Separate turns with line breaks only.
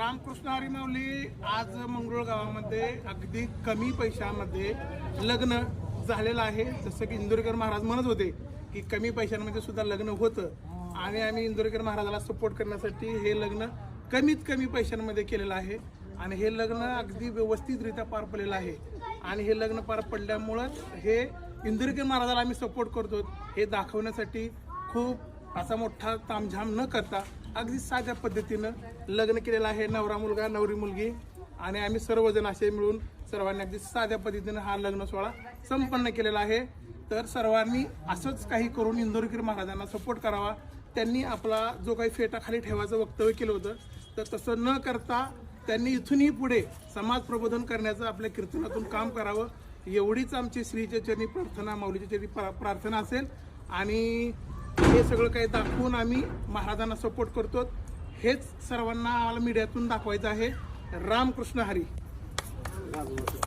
रामकृष्ण हरी माऊली आज मंगरुळ गावामध्ये अगदी कमी पैशामध्ये लग्न झालेलं आहे. जसं की इंदोरीकर महाराज म्हणत होते की कमी पैशांमध्ये सुद्धा लग्न होतं. आणि आम्ही इंदोरीकर महाराजाला सपोर्ट करण्यासाठी हे लग्न कमीत कमी पैशांमध्ये केलेलं आहे. आणि हे लग्न अगदी व्यवस्थितरित्या पार पडलेलं आहे. आणि हे लग्न पार पडल्यामुळंच हे इंदोरीकर महाराजाला आम्ही सपोर्ट करतो हे दाखवण्यासाठी खूप असा मोठा तामझाम न करता अगदी साध्या पद्धतीनं लग्न केलेलं आहे. नवरा मुलगा नवरी मुलगी आणि आम्ही सर्वजण असे मिळून सर्वांनी अगदी साध्या पद्धतीनं हा लग्न सोहळा संपन्न केलेला आहे. तर सर्वांनी असंच काही करून इंदोरकीर महाराजांना सपोर्ट करावा. त्यांनी आपला जो काही फेटा खाली ठेवायचं वक्तव्य केलं होतं तर तसं न करता त्यांनी इथूनही पुढे समाज प्रबोधन करण्याचं आपल्या कीर्तनातून काम करावं. एवढीच आमची श्रीचरणी चरणी प्रार्थना माऊलीच्या चरणी प्रा- प्रार्थना असेल. आणि हे सगळं काही दाखवून आम्ही महाराजांना सपोर्ट करतो हेच सर्वांना आम्हाला मीडियातून दाखवायचं आहे. रामकृष्ण हरी.